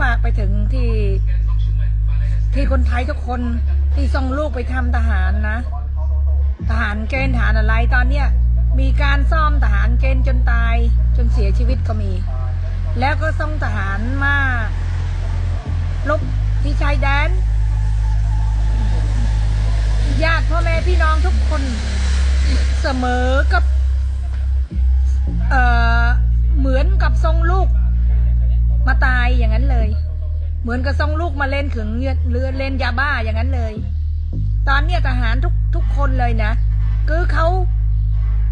ฝากไปถึงที่ ที่คนไทยทุกคนที่ส่งลูกไปทำทหารนะ ทหารเกณฑ์ทหารอะไรตอนเนี้ยมีการซ่อมทหารเกณฑ์จนตายจนเสียชีวิตก็มี แล้วก็ส่งทหารมาลบที่ชายแดนญาติพ่อแม่พี่น้องทุกคนเสมอกับ เอ่อ เหมือนกับส่งลูก มาตายอย่างนั้นเลย เหมือนกับส่งลูกมาเล่นถึงเรือเล่นยาบ้าอย่างนั้นเลย ตอนเนี้ยทหารทุกทุกคนเลยนะคือเขา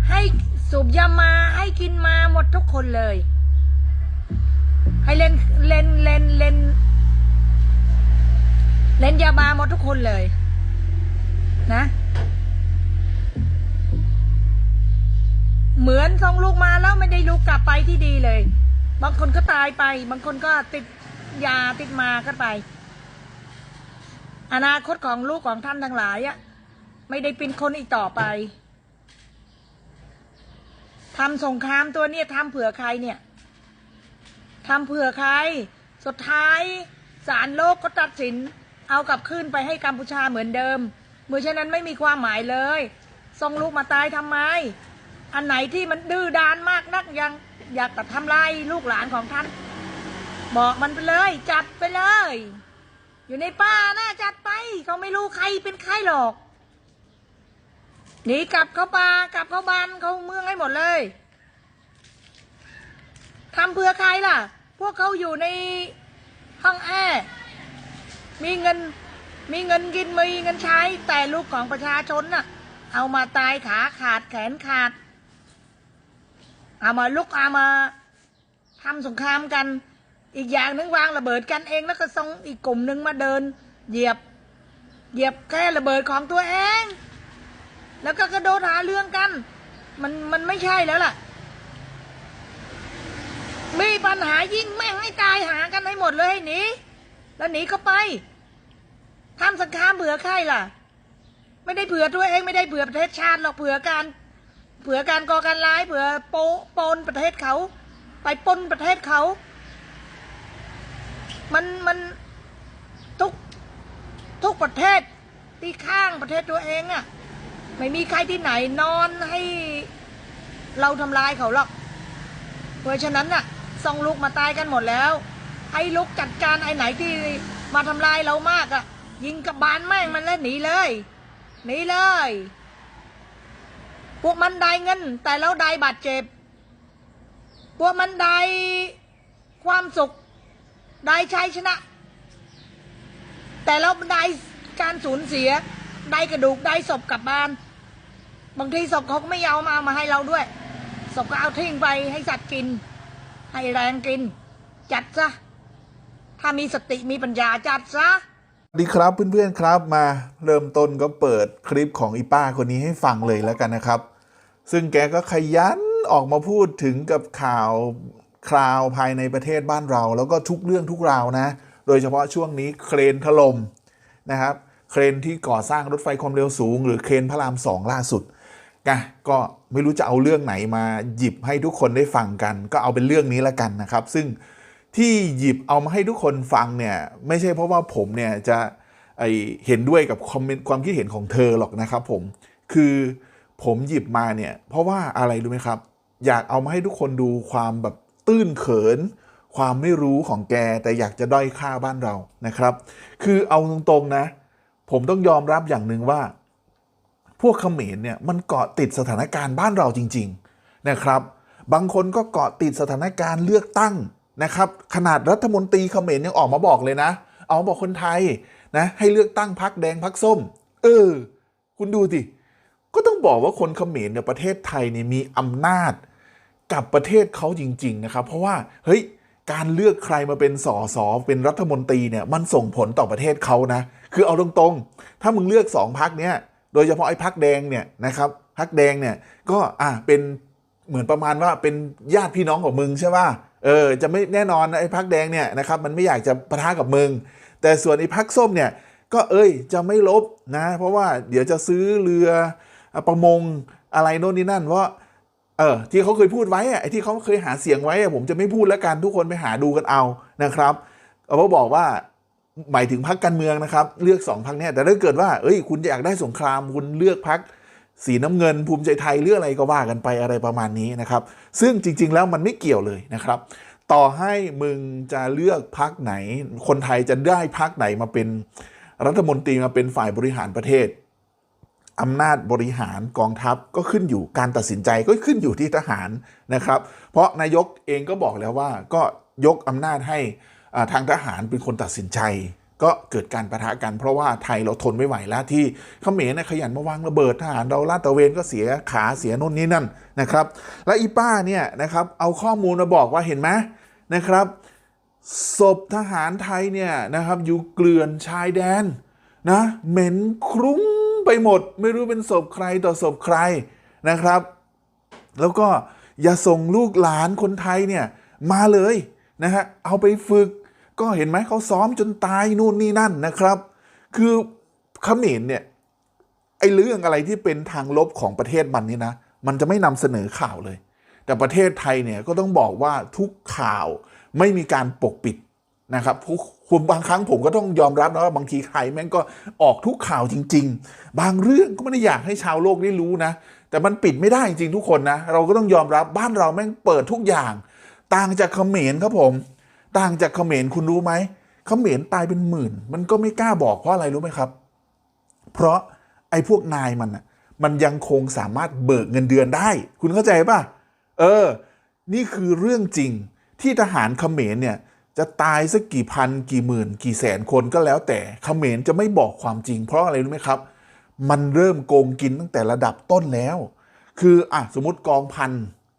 ให้สูบยามาให้กินมาหมดทุกคนเลย ให้เล่นเล่นเล่นเล่น เล่นยาบ้าหมดทุกคนเลย นะเหมือนส่งลูกมาแล้วไม่ได้ลูกกลับไปที่ดีเลย บางคนก็ตายไป บางคนก็ติดยาติดมาก็ไป อนาคตของลูกของท่านทั้งหลายอะไม่ได้เป็นคนอีกต่อไปทำสงครามตัวเนี้ยทำเผื่อใครเนี่ยทำเผื่อใคร สุดท้ายศาลโลกก็ตัดสิน เอากลับขึ้นไปให้กัมพูชาเหมือนเดิมเมื่อฉะนั้นไม่มีความหมายเลยส่งลูกมาตายทำไม อันไหนที่มันดื้อดานมากนักยัง อยากจะทำลายลูกหลานของท่าน บอกมันไปเลย จัดไปเลย อยู่ในป่านะจัดไปเขาไม่รู้ใครเป็นใครหรอกหนีกลับเข้าป่ากลับเข้าบ้านเขาเมืองให้หมดเลยทำเพื่อใครล่ะ พวกเขาอยู่ในห้องแอร์มีเงินมีเงินกินมีเงินใช้แต่ลูกของประชาชนน่ะ เอามาตายขาขาดแขนขาด เอามาลุกเอามาทำสงครามกัน อีกอย่างหนึงวางระเบิดกันเองแล้วก็ส่งอีกกลุ่มหนึ่งมาเดิน เหยียบ เหยียบแค่ระเบิดของตัวเอง แล้วก็กระโดดหาเรื่องกัน มันมันไม่ใช่แล้วล่ะ มีปัญหายิ่งแม่งให้ตายหากันให้หมดเลยให้หนีแล้วหนีก็ไปทำสงครามเผื่อใครล่ะ ไม่ได้เผื่อตัวเองไม่ได้เผื่อประเทศชาติหรอกเผื่อการ เผื่อการก่อการร้ายเผื่อโปปนประเทศเขา ไปปนประเทศเขา มันมันทุกทุกประเทศที่ข้างประเทศตัวเองอะ่ะ ไม่มีใครที่ไหนนอนให้เราทำลายเขาหรอก เพราะฉะนั้นน่ะส่งลูกมาตายกันหมดแล้วให้ลูกจัดการไอ้ไหนที่มาทำลายเรามากอะ่ะ ยิงกับบานแม่งมันแล้วหนีเลย หนีเลย พวกมันได้เงิน แต่เราได้บาดเจ็บ พวกมันได้ความสุข ได้ชัยชนะ แต่เราได้การสูญเสีย ได้กระดูกได้ศพกลับบ้าน บางทีศพเขาก็ไม่เอามามาให้เราด้วยศพก็เอาทิ้งไปให้สัตว์กิน ให้แรงกิน จัดซะ ถ้ามีสติมีปัญญาจัดซะสวัสดีครับเพื่อนๆครับมาเริ่มต้นก็เปิดคลิปของอีป้าคนนี้ให้ฟังเลยแล้วกันนะครับ ซึ่งแกก็ขยันออกมาพูดถึงกับข่าวคราวภายในประเทศบ้านเรา แล้วก็ทุกเรื่องทุกราวนะ โดยเฉพาะช่วงนี้เครนถล่มนะครับเครนที่ก่อสร้างรถไฟความเร็วสูง หรือเครนพระรามสองล่าสุดก็ไม่รู้จะเอาเรื่องไหนมาหยิบให้ทุกคนได้ฟังกัน ก็เอาเป็นเรื่องนี้ละกันนะครับ ซึ่งที่หยิบเอามาให้ทุกคนฟังเนี่ยไม่ใช่เพราะว่าผมเนี่ยจะไอเห็นด้วยกับคอมเมความคิดเห็นของเธอหรอกนะครับผมคือ ผมหยิบมาเนี่ย เพราะว่าอะไรรู้ไหมครับ อยากเอามาให้ทุกคนดูความแบบตื้นเขิน ความไม่รู้ของแกแต่อยากจะด้อยค่าบ้านเรานะครับ คือเอาตรงๆนะ ผมต้องยอมรับอย่างหนึ่งว่า พวกเขมรเนี่ยมันเกาะติดสถานการณ์บ้านเราจริง ๆนะครับ บางคนก็เกาะติดสถานการณ์เลือกตั้งนะครับ ขนาดรัฐมนตรีเขมรยังออกมาบอกเลยนะ เอาบอกคนไทยนะให้เลือกตั้งพักแดงพักส้ม เออ คุณดูสิ ก็ต้องบอกว่าคนเขมรเนี่ยประเทศไทยเนี่ยมีอำนาจกับประเทศเขาจริง ๆ นะครับ เพราะว่าเฮ้ยการเลือกใครมาเป็นสอสอเป็นรัฐมนตรีเนี่ยมันส่งผลต่อประเทศเขานะ คือเอาตรงๆ ถ้ามึงเลือกสองพักเนี้ยโดยเฉพาะไอ้พักแดงเนี่ยนะครับพักแดงเนี่ยก็อะเป็นเหมือนประมาณว่าเป็นญาติพี่น้องของมึงใช่ป่ะเออจะไม่แน่นอนนะไอ้พักแดงเนี่ยนะครับมันไม่อยากจะปะทะกับมึง แต่ส่วนไอ้พักส้มเนี่ยก็เอ้ยจะไม่ลบนะ เพราะว่าเดี๋ยวจะซื้อเรือ ประมงอะไรโน่นนี่นั่นเพราเออที่เขาเคยพูดไว้อะไอ้ที่เขาเคยหาเสียงไว้อะผมจะไม่พูดแล้วกันทุกคนไปหาดูกันเอานะครับเอาบอกว่าหมายถึงพรรคการเมืองนะครับ เลือกสองพรรคเนี่ยแต่ถ้าเกิดว่าเอ้ย คุณอยากได้สงครามคุณเลือกพรรคสีน้ำเงินภูมิใจไทยเลือกอะไรก็ว่ากันไปอะไรประมาณนี้นะครับ ซึ่งจริง ๆ แล้วมันไม่เกี่ยวเลยนะครับ ต่อให้มึงจะเลือกพรรคไหน คนไทยจะได้พรรคไหนมาเป็นรัฐมนตรีมาเป็นฝ่ายบริหารประเทศ อำนาจบริหารกองทัพก็ขึ้นอยู่การตัดสินใจก็ขึ้นอยู่ที่ทหารนะครับ เพราะนายกเองก็บอกแล้วว่าก็ยกอำนาจให้ทางทหารเป็นคนตัดสินใจ ก็เกิดการประทะกัน เพราะว่าไทยเราทนไม่ไหวแล้วที่เขมรเนยขยันมาวางระเบิดทหารเราลาดตระเวนก็เสียขาเสียน่นนี่นั่นนะครับ และอีป้าเนี่ยนะครับเอาข้อมูลมาบอกว่าเห็นไหมนะครับศพทหารไทยเนี่ยนะครับอยู่เกลื่อนชายแดนนะเหม็นคลุ้ง ไปหมด ไม่รู้เป็นศพใครต่อศพใครนะครับ แล้วก็อย่าส่งลูกหลานคนไทยเนี่ยมาเลยนะฮะเอาไปฝึกก็เห็นไหมเขาซ้อมจนตายนู่นนี่นั่นนะครับ คือเขมรเนี่ยไอ้เรื่องอะไรที่เป็นทางลบของประเทศมันนี่นะ มันจะไม่นำเสนอข่าวเลย แต่ประเทศไทยเนี่ยก็ต้องบอกว่าทุกข่าวไม่มีการปกปิด นะครับคุณบางครั้งผมก็ต้องยอมรับนะว่าบางทีใครแม่งก็ออกทุกข่าวจริง ๆ บางเรื่องก็ไม่ได้อยากให้ชาวโลกได้รู้นะ แต่มันปิดไม่ได้จริงๆทุกคนนะ เราก็ต้องยอมรับบ้านเราแม่งเปิดทุกอย่าง ต่างจากเขมรครับผม ต่างจากเขมรคุณรู้ไหมเขมรตายเป็นหมื่น มันก็ไม่กล้าบอกเพราะอะไรรู้ไหมครับ เพราะไอ้พวกนายมันน่ะมันยังคงสามารถเบิกเงินเดือนได้ คุณเข้าใจป่ะ เออ นี่คือเรื่องจริงที่ทหารเขมรเนี่ย จะตายสักกี่พันกี่หมื่น กี่แสนคนก็แล้วแต่เขมรจะไม่บอกความจริง เพราะอะไรรู้ไหมครับ มันเริ่มโกงกินตั้งแต่ระดับต้นแล้ว คืออะสมมติกองพัน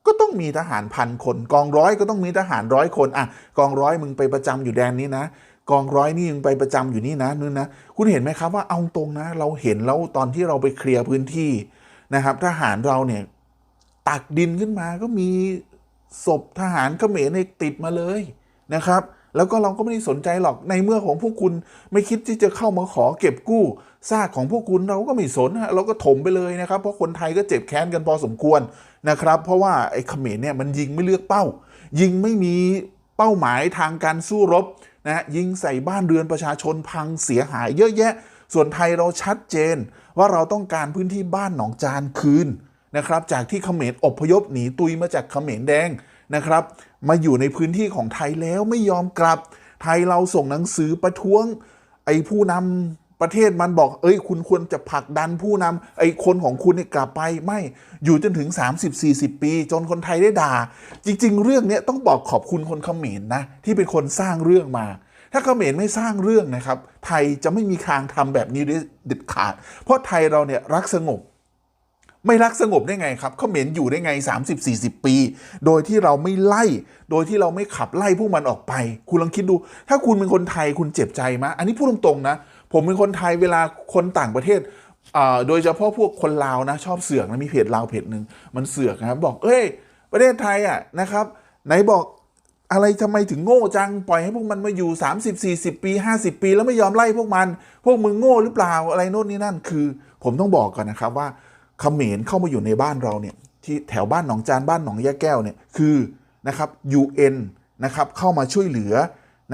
ก็ต้องมีทหารพันคน กองร้อยก็ต้องมีทหารร้อยคนอะกองร้อยมึงไปประจำอยู่แดนนี้นะ กองร้อยนี่มึงไปประจำอยู่นี่นะนู่นนะคุณเห็นไหมครับว่าเอาตรงนะ เราเห็นแล้วตอนที่เราไปเคลียร์พื้นที่นะครับทหารเราเนี่ยตักดินขึ้นมาก็มีศพทหารเขมรเนี่ยติดมาเลย นะครับ แล้วก็เราก็ไม่ได้สนใจหรอกในเมื่อของพวกคุณไม่คิดที่จะเข้ามาขอเก็บกู้ซากของพวกคุณเราก็ไม่สนฮะเราก็ถมไปเลยนะครับ เพราะคนไทยก็เจ็บแค้นกันพอสมควรนะครับ เพราะว่าไอ้เขมรเนี่ยมันยิงไม่เลือกเป้า ยิงไม่มีเป้าหมายทางการสู้รบนะฮะยิงใส่บ้านเรือนประชาชนพังเสียหายเยอะแยะ ส่วนไทยเราชัดเจน ว่าเราต้องการพื้นที่บ้านหนองจานคืนนะครับ จากที่เขมรอพยพหนีตุยมาจากเขมรแดง นะครับ มาอยู่ในพื้นที่ของไทยแล้วไม่ยอมกลับ ไทยเราส่งหนังสือประท้วง ไอ้ผู้นำประเทศมันบอก เอ้ย คุณควรจะผลักดันผู้นำไอ้คนของคุณเนี่ยกลับไปไม่อยู่จนถึง 30-40 ปี จนคนไทยได้ด่า จริง ๆ เรื่องเนี้ยต้องบอกขอบคุณคนเขมรนะที่เป็นคนสร้างเรื่องมาถ้าเขมรไม่สร้างเรื่องนะครับ ไทยจะไม่มีทางทำแบบนี้ได้เด็ดขาด เพราะไทยเราเนี่ยรักสงบ ไม่รักสงบได้ไงครับเขมรอยู่ได้ไง 30-40 ปี โดยที่เราไม่ไล่ โดยที่เราไม่ขับไล่พวกมันออกไป คุณลองคิดดู ถ้าคุณเป็นคนไทยคุณเจ็บใจมะอันนี้พูดตรงๆนะ ผมเป็นคนไทยเวลาคนต่างประเทศโดยเฉพาะพวกคนลาวนะชอบเสือกนะมีเพจลาวเพจหนึ่งมันเสือกนะครับบอกเอ้ย ประเทศไทยอะนะครับ ไหนบอกอะไรทำไมถึงโง่จัง ปล่อยให้พวกมันมาอยู่ 30 40 ปี 50 ปี แล้วไม่ยอมไล่พวกมัน พวกมึงโง่หรือเปล่าอะไรโน่นนี่นั่นคือ ผมต้องบอกก่อนนะครับว่า เขมรเข้ามาอยู่ในบ้านเราเนี่ยที่แถวบ้านหนองจานบ้านหนองยะแก้วเนี่ยคือนะครับ UN นะครับเข้ามาช่วยเหลือ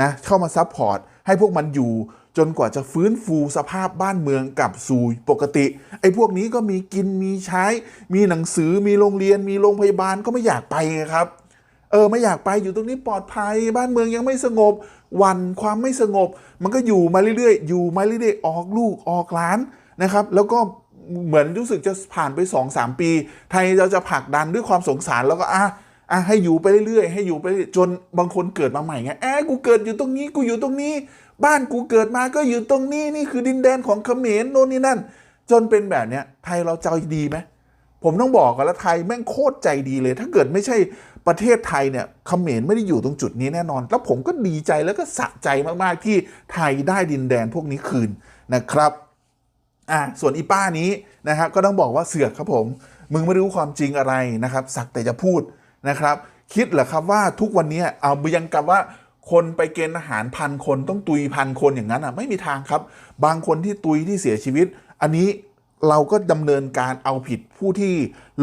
นะเข้ามาซัพพอร์ตให้พวกมันอยู่จนกว่าจะฟื้นฟูสภาพบ้านเมืองกลับสู่ปกติ ไอ้พวกนี้ก็มีกินมีใช้ มีหนังสือมีโรงเรียน มีโรงพยาบาลก็ไม่อยากไปครับ เออไม่อยากไปอยู่ตรงนี้ปลอดภัย บ้านเมืองยังไม่สงบ วันความไม่สงบ มันก็อยู่มาเรื่อยๆ อยู่มาเรื่อยๆ ออกลูกออกหลานนะครับ แล้วก็ เหมือนรู้สึกจะผ่านไป2อสปี ไทยเราจะผลักดันด้วยความสงสารแล้วก็อะอะให้อยู่ไปเรื่อยๆให้อยู่ไปจนบางคนเกิดมาใหม่ไงแอบกูเกิดอยู่ตรงนี้กูอยู่ตรงนี้ บ้านกูเกิดมาก็อยู่ตรงนี้นี่คือดินแดนของเขมรโน่นนี่นั่น จนเป็นแบบเนี้ยไทยเราใจดีไหมผมต้องบอกกันแล้วไทยแม่งโคตรใจดีเลย ถ้าเกิดไม่ใช่ประเทศไทยเนี่ยเขมรไม่ได้อยู่ตรงจุดนี้แน่นอน แล้วผมก็ดีใจแล้วก็สะใจมากๆที่ไทยได้ดินแดนพวกนี้คืนนะครับ อ่าส่วนอีป้านี้นะครับก็ต้องบอกว่าเสือกครับผม มึงไม่รู้ความจริงอะไรนะครับ สักแต่จะพูดนะครับ คิดเหรอครับว่าทุกวันนี้เอายังกับว่าคนไปเกณฑ์อาหารพันคนต้องตุยพันคนอย่างนั้นอะไม่มีทางครับ บางคนที่ตุยที่เสียชีวิต อันนี้เราก็ดำเนินการเอาผิดผู้ที่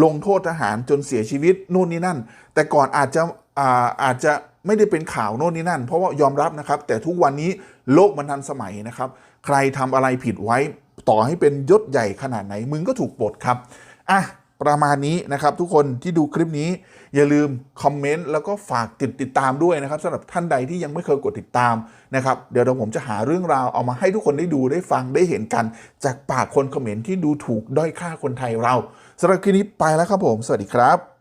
ลงโทษทหารจนเสียชีวิตนู่นนี่นั่น แต่ก่อนอาจจะอาอาจจะไม่ได้เป็นข่าวโน่นนี่นั่น เพราะว่ายอมรับนะครับ แต่ทุกวันนี้โลกมันทันสมัยนะครับ ใครทำอะไรผิดไว้ ต่อให้เป็นยศใหญ่ขนาดไหนมึงก็ถูกปลดครับอะประมาณนี้นะครับ ทุกคนที่ดูคลิปนี้ อย่าลืมคอมเมนต์แล้วก็ฝากติดติดตามด้วยนะครับสำหรับท่านใดที่ยังไม่เคยกดติดตามนะครับเดี๋ยวเราผมจะหาเรื่องราวเอามาให้ทุกคนได้ดูได้ฟังได้เห็นกัน จากปากคนคอมเมนต์ที่ดูถูกด้อยค่าคนไทยเราสำหรับคลิปนี้ไปแล้วครับผม สวัสดีครับ